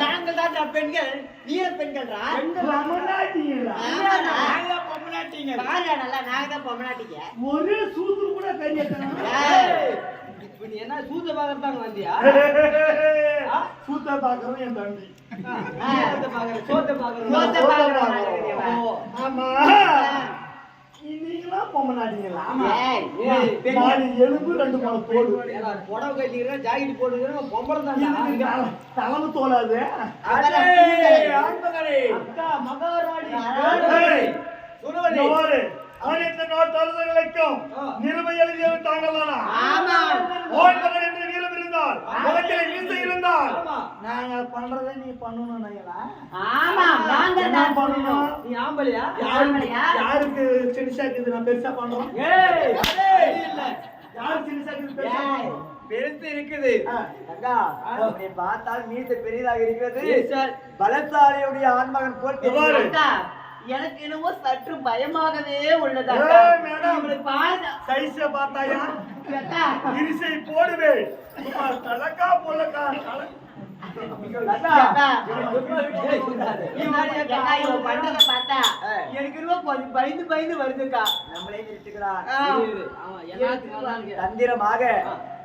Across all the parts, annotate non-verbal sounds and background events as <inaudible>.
நாங்கள் தான் பெண்கள் நீல பெண்கள்ரா? பொம்மனாட்டிங்களா? பாரு நல்லா நாங்க தான் பொம்மநாட்டிங்க ஒரே சூத்து கூட தெரியட்டும் இப்ப நீ என்ன சூத்த பாக்குறதாங்க வந்தியா? சூத்த பாக்குறவன் என் தம்பி. சோத்த பாக்குற சோத்த பாக்குற சோத்த சோத்த பாக்குறவன் பாக்குறவன். நாங்க. ஆமா. நீங்களா பொம்மை நாட்டீங்களா ரெண்டு மூணு தோல் புடவை கட்டிக்கிறேன் ஜாக்கெட் போட்டுக்கிறேன் பொம்பளை தான் தலைமை தோலாது அக்கா மகாராணி. சுடுவனி அவனின் நாட்டு அரசுகளுக்கும் நிலைமை எழுதியது தாங்கள் தானா இருந்தால், முகத்திலே மீசை இருந்தால், ஆமா. நாங்க பண்றதை நீ பண்ணணும் நையலா. ஆமா நாங்க தான் பண்ணணும்? நீ ஆம்பளையா யாருக்கு ஆம்பளையா? யாருக்கு சிறுசா இருக்குது நான் பெருசா பண்றோம் ஏய் இல்ல யாருக்கு சிறுசா இருக்குது பெருசா. பண்றோம்? பெருத்து இருக்குது. அக்கா அப்படி பார்த்தால் மீசை பெரிதாக இருக்கிறது. பலசாலியுடைய ஆண்மகன் போல் இங்க பாரு. தெரிகிறது. அக்கா, எனக்கு என்னவோ சற்று பயமாகவே உள்ளது. மேடம். உங்களுக்கு பாருங்க சைஸை பார்த்தாயா இரிசை போடுவேன். தலக்கா போலக்கா பயந்து வருதுக்கா. நம்மளே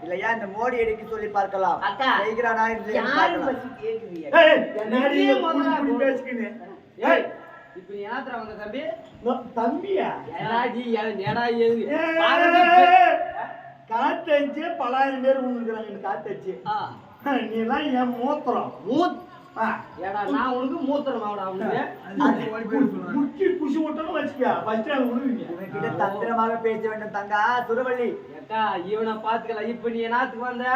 இல்லையா இந்த மோடி எடுக்க சொல்லி பார்க்கலாம். செய்கிறானா என்று பேசுகிறேன் இப்ப தம்பி? தம்பியா? ஏடா காத்தடிச்சு பலாயிரம் பேர் விழுந்துக்கிறாங்க காத்தடிச்சு ஆ. நீ எல்லாம் என் மூத்திரம். மூத் ஆ. ஏடா நான் உனக்கு மூத்திரம் ஆவடா உனக்கு முக்கி குஷி விட்டோன்னு வச்சுக்க. ஃபர்ஸ்ட் அது விடுவீங்க இவன்கிட்ட தந்திரமாக பேச வேண்டும் தங்கா. சுரவள்ளி. அக்கா இவனை பாத்துக்கலாம் இப்ப நீ என்னத்துக்கு வந்த?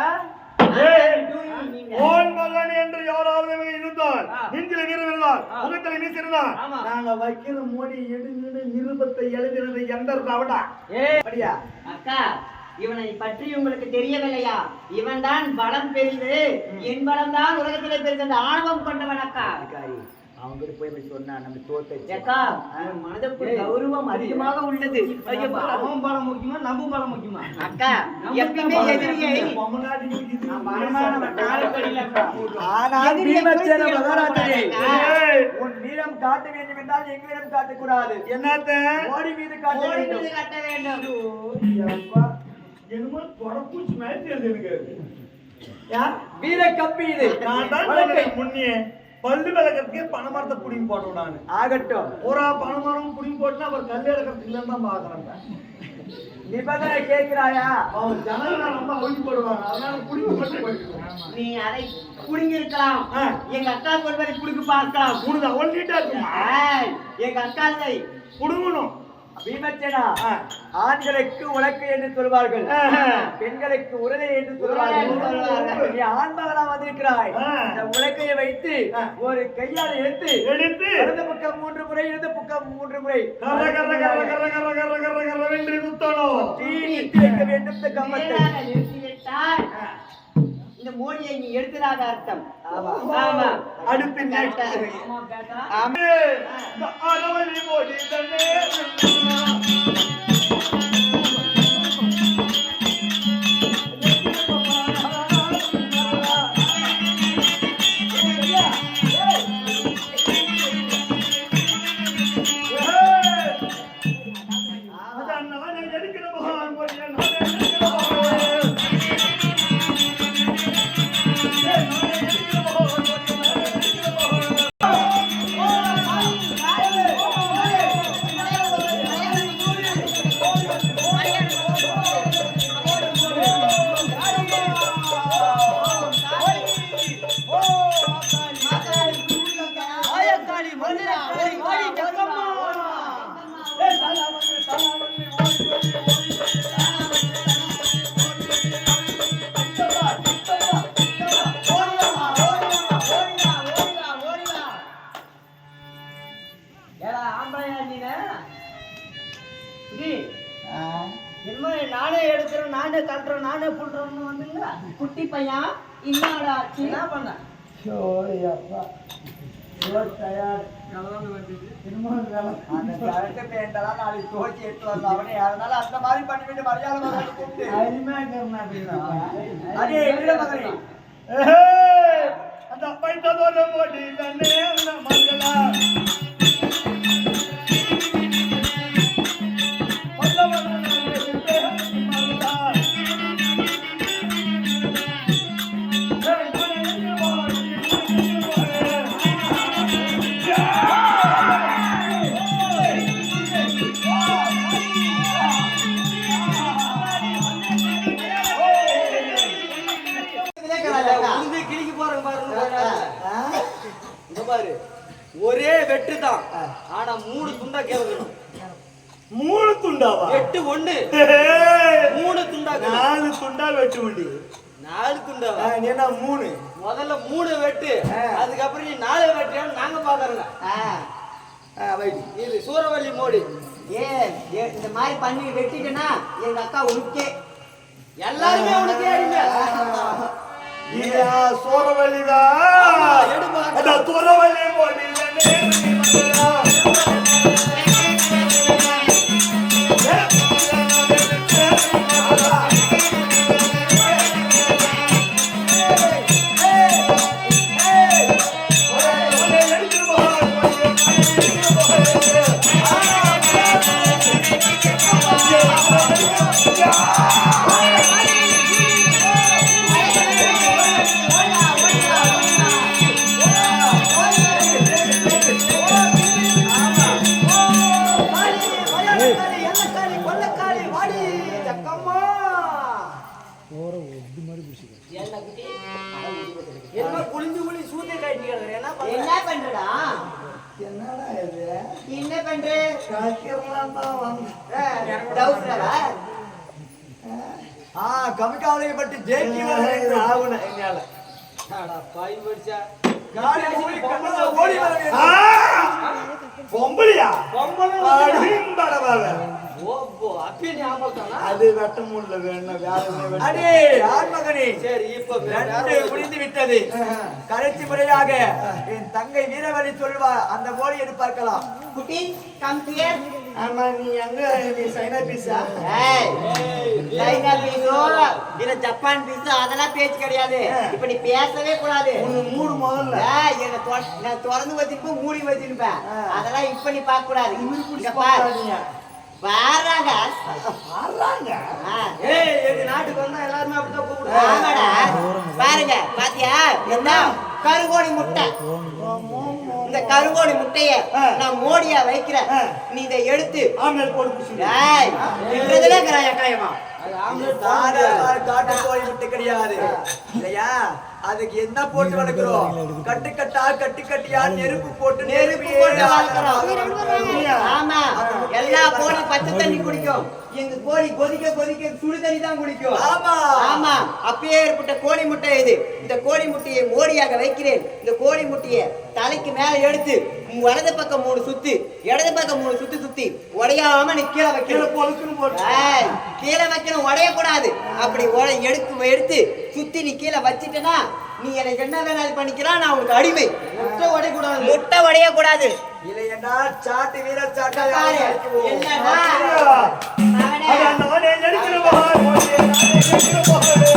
மகன் என்று யாராவது இருந்தால். நெஞ்சில வீரம் இருந்தால் ஆ. முகத்தில. நாங்க வைக்கிற மோடி எடுங்கிற நிருபத்தை எழுதினது எந்த ரவடா ஏய் அப்படியா? அக்கா இவனை பற்றி உங்களுக்கு தெரியவில்லையா? இவன் தான் பலம் பெரிது. என் பலம் தான் உலகத்திலே பெரிது அந்த ஆணவம் கொண்டவன் அக்கா. அதிகாரி அவங்க கிட்ட போய் இப்படி சொன்னா நம்ம தோத்து அக்கா கௌரவம் அதிகமாக உள்ளது. அவன் பலம் முக்கியமா நம்ம பலம் முக்கியமா? அக்கா எப்பயுமே எதிரியை ஆனால் எழுதக்கூடாது. உன் வீரம் காட்ட வேண்டும் என்றால் எங்களிடம் காட்டக்கூடாது. என்னத்த? ஓடி மீது கட்ட வேண்டும். என்னமோ தொடப்பூச்சி மாதிரி எனக்கு அது. யார்? வீர கப்பி இது. நான் தான் முன்னே பல்லு விளக்கறதுக்கே பனைமரத்தை புடிங்கி போட்டு விடான்னு ஆகட்டும். ஒரு பனைமரம் புடிங்கி போட்டுனா அவர் கல் எடுக்கிறதுக்கு இல்லைன்னு தான் பாக்குறேன் நிபந்தனை கேட்கிறாயா? அவன் ஜனங்கள் ரொம்ப ஒழுங்கி போடுவாங்க. அதனால புடிங்கி போட்டு நீ அதை புடுங்கிருக்கலாம். ஆ. எங்க அக்கா கொள்வதை புடுங்க பார்க்கலாம். இருக்குமா? ஏய், எங்க அக்காவை புடுங்கணும். பீமச்சனா ஆண்களுக்கு உலக்கு என்று சொல்வார்கள் பெண்களுக்கு உறுதி என்று சொல்வார்கள் நீ ஆண்மகளா வந்திருக்கிறாய் இந்த உலக்கையை வைத்து ஒரு கையால் எடுத்து எடுத்து இடது பக்கம் மூன்று முறை இடது பக்கம் மூன்று முறை வேண்டும் கம்பத்தை இந்த மோடியை நீ எடுத்ததாக அர்த்தம். ஆமா. ஆமா. அடுத்து next. ஆமா. நானே எடுக்கிறேன் நானே கட்டுறேன் நானே புல்றேன்னு வந்துங்க குட்டி பையன் என்னடா ஆச்சு? என்ன பண்ண? ஐயோப்பா. அந்த மாதிரி பண்ணிவிட்டு மரியாதை கூப்பிட்டு. அந்த அப்பா போட்டு மங்களா ஆ, இது சூரவள்ளி மோடி. ஏ இந்த மாதிரி பண்ணி வெட்டிட்டேன்னா எங்க அக்கா உனக்கே எல்லாருமே உனக்கு அடிமை இதா சோரவழிதான் ஆமா, ஆ கமிக்காவலை பட்டு ஜெயிக்கி வரேன் ஆகுன என்னால அடா, பாய் படிச்சா? காடி மூடி கண்ணால ஓடி வரேன் பொம்பளையா? பொம்பளை அடிம்படவாக ஓ போ அப்பயே ஞாபகம் தானா? அது வெட்ட முடியல வேணும்? வேலை அடே ஆண்மகனே சரி இப்ப ரெண்டு முடிந்து விட்டது கடைசி முறையாக என் தங்கை வீரவழி சொல்வா அந்த மோடியை பார்க்கலாம் குட்டி கம் ஹியர் ஆமா நீ அங்க நீ சைனா பீஸா ஏய் சைனா பீஸோ இல்ல ஜப்பான் பீஸோ அதெல்லாம் பேச்சு கிடையாது இப்ப நீ பேசவே கூடாது ஒண்ணு மூணு முதல்ல ஏய், என்னை தொ- நான் திறந்து வச்சிருப்பேன் மூடி வச்சிருப்பேன். அதெல்லாம் இப்ப நீ பார்க்க கூடாது திமிரு பிடிச்சு இங்க பாரு. பார்க்காதீங்க. வர்றாங்க வர்றாங்க. ஏய் எங்க நாட்டுக்கு வந்தா எல்லாருமே அப்படிதான் கூப்பிடுவாங்க. பாருங்க பாத்தியா? என்ன? கருங்கோடி முட்டை. இந்த கருங்கோடி முட்டைய. நான் மோடியா வைக்கிறேன். நீ இதை எடுத்து ஆம்லெட் போட்டு குடிச்சு ஏய் நின்றதுல இருக்கிறாயா காயமா? கிடையாது. இல்லையா? அதுக்கு என்ன போட்டு வளர்க்கிறோம்? கட்டு கட்டா கட்டு கட்டியா நெருப்பு போட்டு நெருப்பு போட்டு வளர்க்கிறோம். எல்லா கோழி பச்சை தண்ணி குடிக்கும். எங்க கோழி கொதிக்க கொதிக்க சுடு தண்ணி தான் குடிக்கும். ஆமா. ஆமா. அப்பயே ஏற்பட்ட கோழி முட்டை இது. இந்த கோழி முட்டையை மோடியாக வைக்கிறேன். இந்த கோழி முட்டையை தலைக்கு மேல எடுத்து வலது பக்கம் மூணு சுத்து இடது பக்கம் மூணு சுத்தி சுத்தி உடையாம நீ கீழே வைக்கணும். பொழுக்குன்னு போட்டு. கீழே வைக்கணும் உடையக்கூடாது. அப்படி எடுத்து எடுத்து சுத்தி நீ கீழே வச்சிட்டனா நீ எனக்கு என்ன வேணாலும் பண்ணிக்கலாம் நான் உனக்கு அடிமை. முட்டை உடையக்கூடாது. முட்டை உடையக்கூடாது. இல்லையென்றா சாட்டு வீரர் சாட்டா அவனே மகன்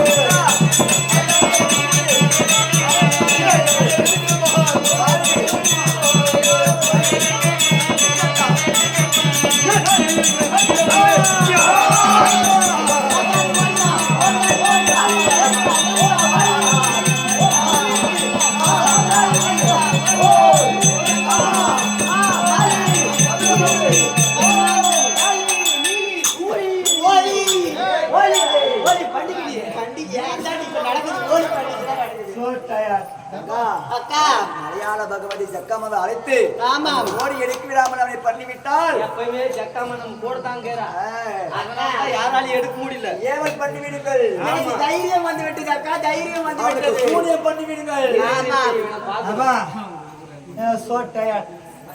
அக்கா, அக்கா. மலையாள பகவதி ஜக்கமதை அழைத்து ஆமா. மோடி எடுக்க விடாமல் அவனை பண்ணிவிட்டால்? எப்பயுமே ஜக்காமனம் கூட அதனால யாராலையும் எடுக்க முடியல. ஏவல் பண்ணி விடுங்கள். தைரியம் வந்து விட்டது அக்கா. தைரியம் வந்து விட்டது. சூனியம் பண்ணி விடுங்கள் ஆமா. இவனை பார்த்து- அப்பா, yeah, so tired.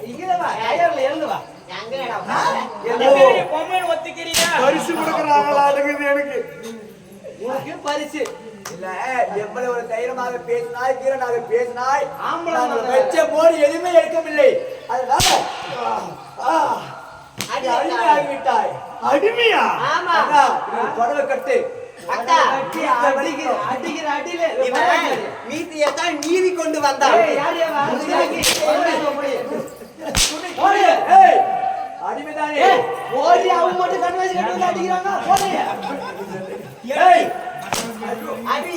இங்க வா. டயர்ல எழுந்து வா. எங்கடா என்ன பெரிய பொம்மைன்னு ஒத்துக்கிறியா பரிசு கொடுக்குறாங்களா இருக்குது எனக்கு. பரிசு. எவ்வளவு ஒரு தைரியமாக பேசினாய் வீரனாக பேசினாய். வச்ச போடு எதுவுமே எடுக்கவில்லை. அதனால அடிமையாகிவிட்டாய். அடிமையா? ஆமா. புடவை கட்டு. மீதியத்தான் நீதி கொண்டு வந்தான். அடிமைதானே. ஓடி அவன் மட்டும் கண் வச்சு கட்டு அடிக்கிறாங்க அடி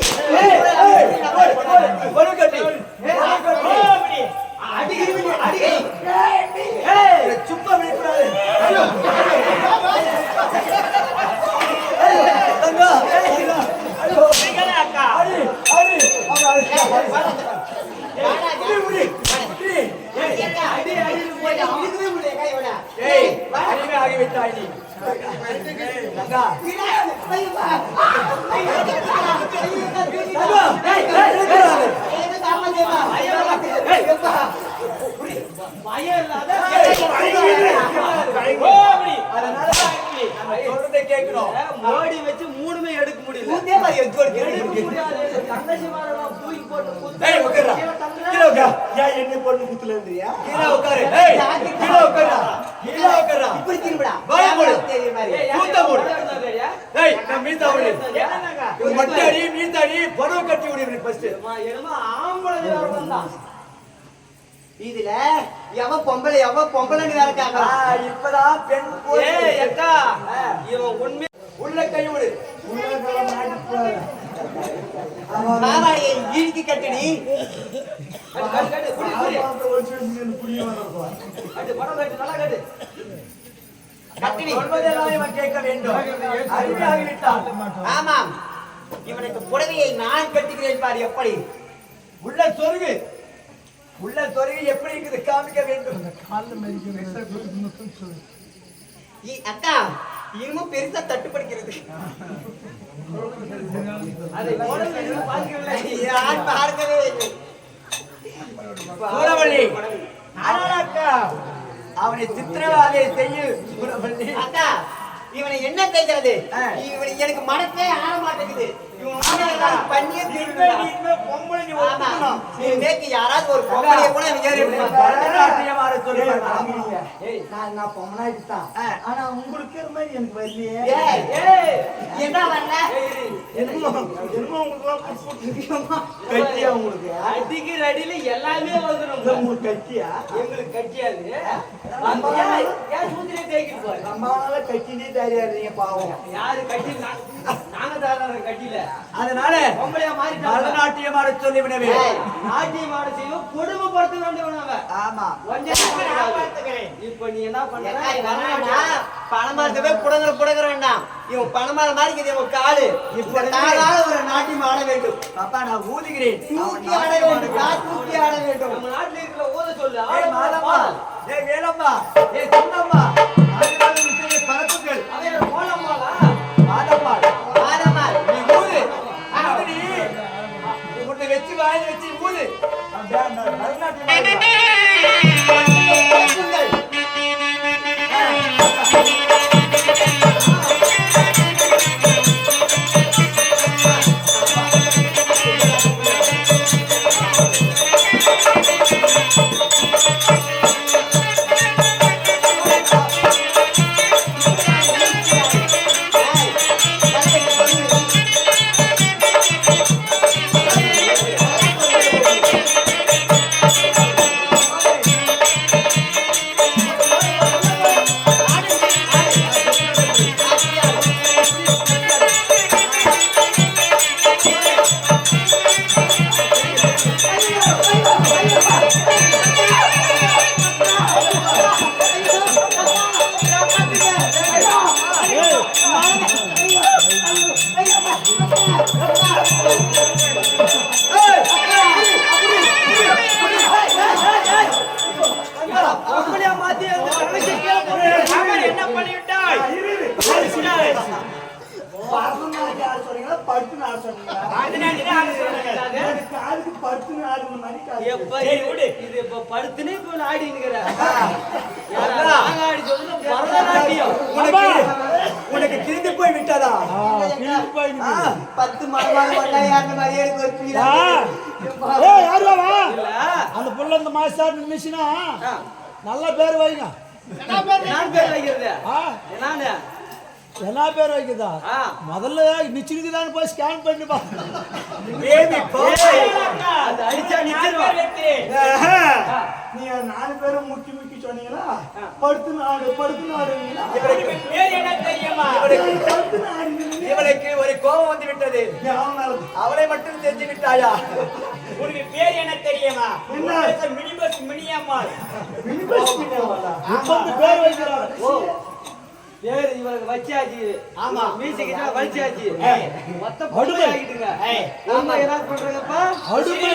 அடி, அடி. ஏய், ஆகிவிட்டாய் நீ. தங்கா. தங்கா, ஏய், ஏய், விடக்கூடாது. ஏய், பயம் இல்லாத அதனால நம்ம சொல்றதை கேட்கணும் மோடி வச்சு மூணுமே எடுக்க முடியல போட்டு என்ன பொண்ணு கீழே உட்காரு. கீழே உட்காருடா. கீழே உட்காருடா. வாயை மூடு. ஏய், கூத்த நான் கட்டி விடு இவனுக்கு first. ஆம்பளை இதுல எவன் பொம்பளை எவன் பொம்பளைன்னு வேற ஆ, கேக்குறான் இப்பதான் பெண் ஏய், அக்கா, இவன் உண்மை உள்ள கை விடு. பாவாடியை இழுக்கி கட்டுடி கட்டு, கட்டு, கட்டு, குடி, குடி. கட்டு, படம் கட்டு, நல்லா கட்டு. கட்டுடி சொல்வதெல்லாம் இவன் கேட்க வேண்டும். அடிமையாகிவிட்டான் ஆமாம். இவனுக்கு புடவையை நான் கட்டுகிறேன் பார் எப்படி? உள்ள சொருகு. உள்ள சொருகு எப்படி இருக்குது காமிக்க வேண்டும்? இ- அக்கா இன்னும் பெருசா தட்டுப்படுகிறது. யார் பார்க்கவே சூரவள்ளி. அக்கா அவனை சித்திரவாதை செய்ய சூரவள்ளி. அக்கா இவனை என்ன செய்கிறது? ஆ. இவனை எனக்கு மனசே ஆட மாட்டேங்குது. யாராவது ஒரு பொம்பளைய கூட நான் பொம்மனாயிட்டு தான். ஆனா உங்களுக்கு மாதிரி எனக்கு வரலையே. என்ன வரல என்னமோ என்னமோ கட்டியா உங்களுக்கு? அடிக்கிற அடியில எல்லாமே வந்துடும் உங்களுக்கு கட்டியா? எங்களுக்கு கட்டியாது. அந்த ஏன் ஏன் சூத்திரே தேய்க்கிட்டு போய் நம்மளால பாவம். யாரு கட்டி நாங்க தாராளம் கட்டில அதனால பொம்பளையா மாறிட்டாங்க. பரதநாட்டியம் ஆட சொல்லி விடவே. நாட்டியம் ஆட செய்வோம் கொடுமைப்படுத்த வேண்டியவன் அவன். ஆமா. கொஞ்சம். இப்ப நீ என்ன பண்ற? பணமரத்தவே புடங்குற புடங்குற வேண்டாம். இவன் பணமரம் மாதிரி இருக்குது இவன் காலு. இப்ப காலால ஒரு நாட்டியம் ஆட வேண்டும். பாப்பா நான் ஊதுகிறேன். தூக்கி ஆட வேண்டும். தூக்கி ஆட வேண்டும். நம்ம நாட்டுல இருக்கிற ஊத சொல்லு. ஏய் மாலம்மா. ஏய் வேலம்மா. ஏய் சின்னம்மா. பரதநாட்டியம் காலுக்கு படுத்து ஆடுன மாதிரி. எப்ப இது இது இப்ப படுத்துனே இப்ப ஆடி நிக்கிற யாரா நாங்க ஆடி சொல்றது பரதநாட்டியம். உனக்கு உனக்கு கிழிந்து போய் விட்டதா? கிழிஞ்சு போய். பத்து மணமாக வந்தா யாருன்னு மாதிரியே எனக்கு ஒரு. ஆகுது. ஏய், யாருடா வா? இல்ல. அந்த புள்ள இந்த மாஸ்டர். நல்ல பேர் வைங்க. நான் பேர் வைக்கிறது? ஆ, என்ன பேர் வைக்குதா? முதல்ல நிச்சிருக்குதான்னு போய் ஸ்கேன் பண்ணி நீ நாலு பேரும் முக்கி முக்கி சொன்னீங்களா? படுத்து நாடு படுத்து நாடு இவளுக்கு ஒரு கோபம் வந்து விட்டது. அவளை மட்டும் தெரிஞ்சு விட்டாயா? உனக்கு பேர் என்ன தெரியுமா? என்ன? மினிபஸ் மினியம்மாள். முப்பது பேர் வைக்கிறாங்க ஓ. பேர் இவருக்கு வச்சாச்சு. ஆமா. மியூசிக் வச்சாச்சு. மொத்த பொண்ணு அடிமை. ஆகிட்டுங்க. ஆமா. என்ன பண்றாங்கப்பா அடிமை.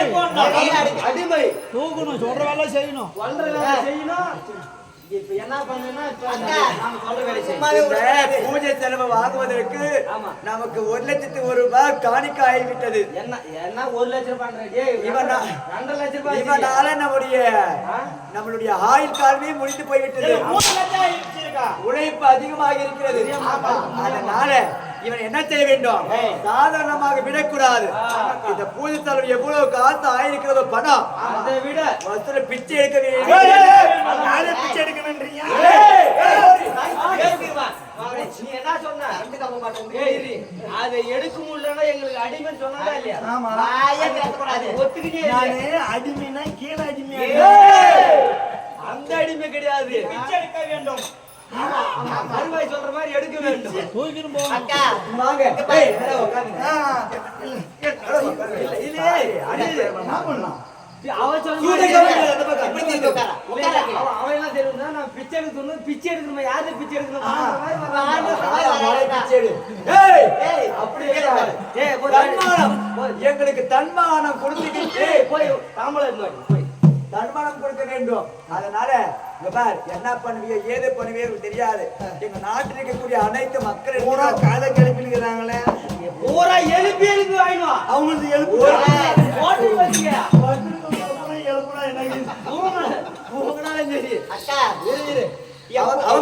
அடிமை. தூக்கணும் சொல்ற வேலை செய்யணும். சொல்ற வேலை செய்யணும். இப்ப என்ன. நாம பூஜை செலவு வாங்குவதற்கு ஆமா. நமக்கு ஒரு லட்சத்து ஒரு ரூபாய் காணிக்க ஆகிவிட்டது. என்ன என்ன ஒரு லட்சம் ரெண்டரை லட்சம் ரூபாய் இவனால நம்முடைய? நம்மளுடைய ஆயுள் காலமே முடிந்து போய்விட்டது. உழைப்பு அதிகமாக இருக்கிறது. அதனால இவன் என்ன செய்ய வேண்டும்? சாதாரணமாக விடக்கூடாது. இந்த பூஜை செலவு எவ்வளவு காசு ஆயிருக்கிறதோ பணம். அதை விட வசூல பிச்சை எடுக்க வேண்டும் பிச்சை ஏய், இரு. அதை எடுக்க முடியலன்னா எங்களுக்கு அடிமை சொன்னதா இல்லையா. ஒத்துக்கிட்டே அடிமைனா கீழே அடிமையா அந்த அடிமை கிடையாது. எடுக்க வேண்டும். மறுவாய் சொல்ற மாதிரி எடுக்க வேண்டும் அக்கா, வாங்க அவன் நான் பிச்சை எடுக்கணும், பிச்சை எடுக்கணும், யாரு பிச்சை எடுக்கணும், ஏய், அப்படி எங்களுக்கு தன்மானம் கொடுத்துக்கிட்டு போய் தாம்பலம் தன்மானம் கொடுக்க வேண்டும். அதனால பார் என்ன பண்ணுவீங்க ஏது பண்ணுவீங்க எனக்கு தெரியாது. எங்க நாட்டில் இருக்கக்கூடிய அனைத்து மக்கள் பூரா காலை கிளப்பினுக்கிறாங்களே பூரா எழுப்பி எழுப்பி வாங்கினு வா. அவங்களுக்கு எழுப்பு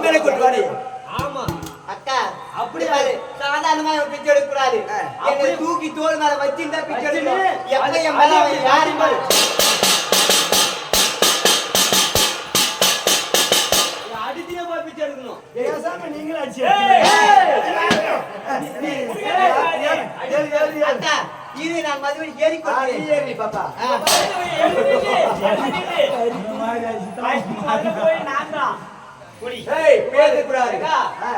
மேல கொண்டு வாடி. ஆமா. அக்கா, அப்படி. சாதாரணமா பிச்சை எடுக்க கூடாது தூக்கி தோள் மேல வச்சிருந்தா பிச்சை எடுக்கணும். வச்சுன்னு, பேசாம நீங்களும் அடிச்சு இது நான் மதுவடி ஏறி ஏறி பாப்பா போய் நான் தான் குடி ஏய் பேசக்கூடாது அக்கா,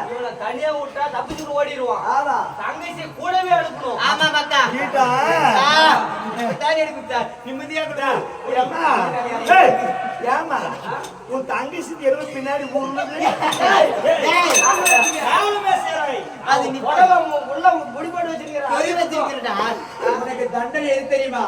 இவனை தனியா விட்டா தப்பிச்சுட்டு ஓடிடுவான் ஆமா தங்கச்சி கூடவே அனுப்பணும் ஆமா மக்கா நிம்மதியா ஏம்மா? உன் தங்கச்சி தெருவு பின்னாடி அது நீ உள்ள முடிபாடு வச்சிருக்கிற உனக்கு தண்டனை எது தெரியுமா?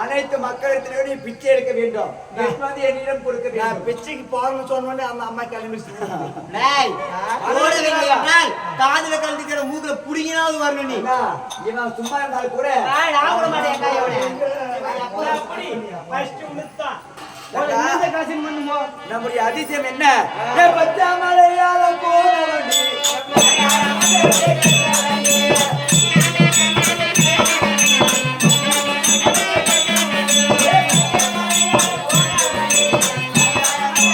அனைத்து மக்களிடத்திலும் நீ பிச்சை எடுக்க வேண்டும். வந்து என்னிடம் கொடுக்க வேண்டும். பிச்சைக்கு போறேன்னு சொன்னோடனே அந்த அம்மா என்றால் <laughs> காதுல கலந்துக்கிற மூக்குல புடிங்கினாவது வரணும் நீ. இவன் சும்மா இருந்தாலும் கூட நான் விட மாட்டேன் நம்முடைய அதிசயம் என்ன? பச்சை மலையாள போனவனே